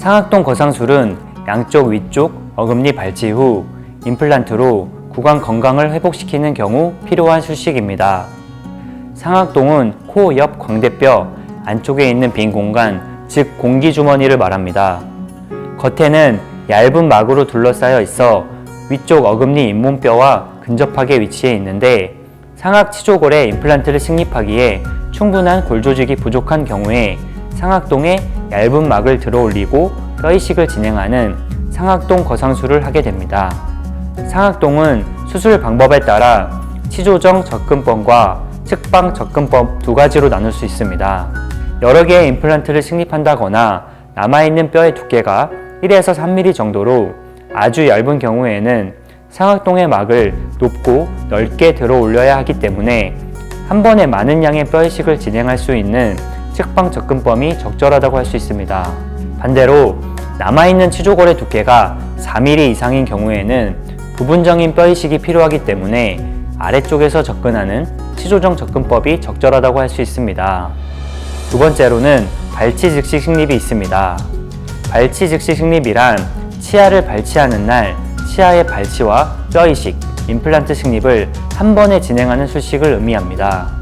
상악동 거상술은 양쪽 위쪽 어금니 발치 후 임플란트로 구강 건강을 회복시키는 경우 필요한 수식입니다. 상악동은 코 옆 광대뼈 안쪽에 있는 빈 공간, 즉 공기주머니를 말합니다. 겉에는 얇은 막으로 둘러싸여 있어 위쪽 어금니 잇몸뼈와 근접하게 위치해 있는데 상악 치조골에 임플란트를 식립하기에 충분한 골 조직이 부족한 경우에 상악동에 얇은 막을 들어 올리고 뼈 이식을 진행하는 상악동 거상술을 하게 됩니다. 상악동은 수술 방법에 따라 치조정 접근법과 측방 접근법 두 가지로 나눌 수 있습니다. 여러 개의 임플란트를 식립한다거나 남아있는 뼈의 두께가 1에서 3mm 정도로 아주 얇은 경우에는 상악동의 막을 높고 넓게 들어 올려야 하기 때문에 한 번에 많은 양의 뼈 이식을 진행할 수 있는 측방 접근법이 적절하다고 할 수 있습니다. 반대로 남아있는 치조골의 두께가 4mm 이상인 경우에는 부분적인 뼈 이식이 필요하기 때문에 아래쪽에서 접근하는 치조정 접근법이 적절하다고 할 수 있습니다. 두 번째로는 발치 즉시 식립이 있습니다. 발치 즉시 식립이란 치아를 발치하는 날 치아의 발치와 뼈 이식, 임플란트 식립을 한 번에 진행하는 수식을 의미합니다.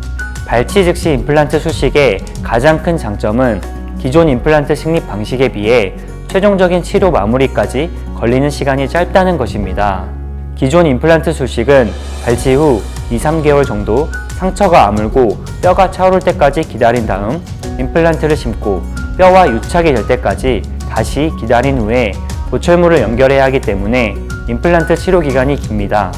발치 즉시 임플란트 수식의 가장 큰 장점은 기존 임플란트 식립 방식에 비해 최종적인 치료 마무리까지 걸리는 시간이 짧다는 것입니다. 기존 임플란트 수식은 발치 후 2, 3개월 정도 상처가 아물고 뼈가 차오를 때까지 기다린 다음 임플란트를 심고 뼈와 유착이 될 때까지 다시 기다린 후에 보철물을 연결해야 하기 때문에 임플란트 치료 기간이 깁니다.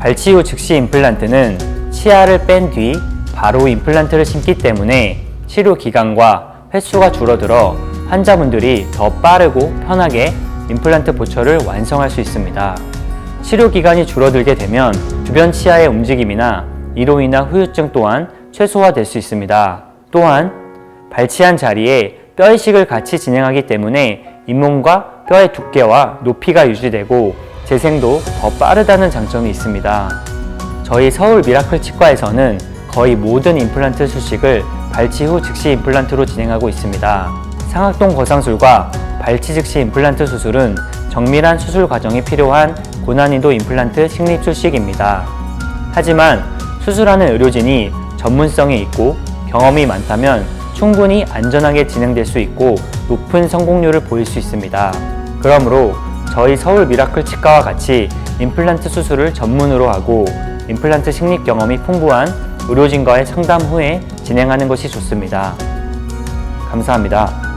발치 후 즉시 임플란트는 치아를 뺀 뒤 바로 임플란트를 심기 때문에 치료 기간과 횟수가 줄어들어 환자분들이 더 빠르고 편하게 임플란트 보철을 완성할 수 있습니다. 치료 기간이 줄어들게 되면 주변 치아의 움직임이나 이로 인한 후유증 또한 최소화될 수 있습니다. 또한 발치한 자리에 뼈 이식을 같이 진행하기 때문에 잇몸과 뼈의 두께와 높이가 유지되고 재생도 더 빠르다는 장점이 있습니다. 저희 서울 미라클 치과에서는 거의 모든 임플란트 수식을 발치 후 즉시 임플란트로 진행하고 있습니다. 상악동 거상술과 발치 즉시 임플란트 수술은 정밀한 수술 과정이 필요한 고난이도 임플란트 식립 수식입니다. 하지만 수술하는 의료진이 전문성이 있고 경험이 많다면 충분히 안전하게 진행될 수 있고 높은 성공률을 보일 수 있습니다. 그러므로 저희 서울 미라클 치과와 같이 임플란트 수술을 전문으로 하고 임플란트 식립 경험이 풍부한 의료진과의 상담 후에 진행하는 것이 좋습니다. 감사합니다.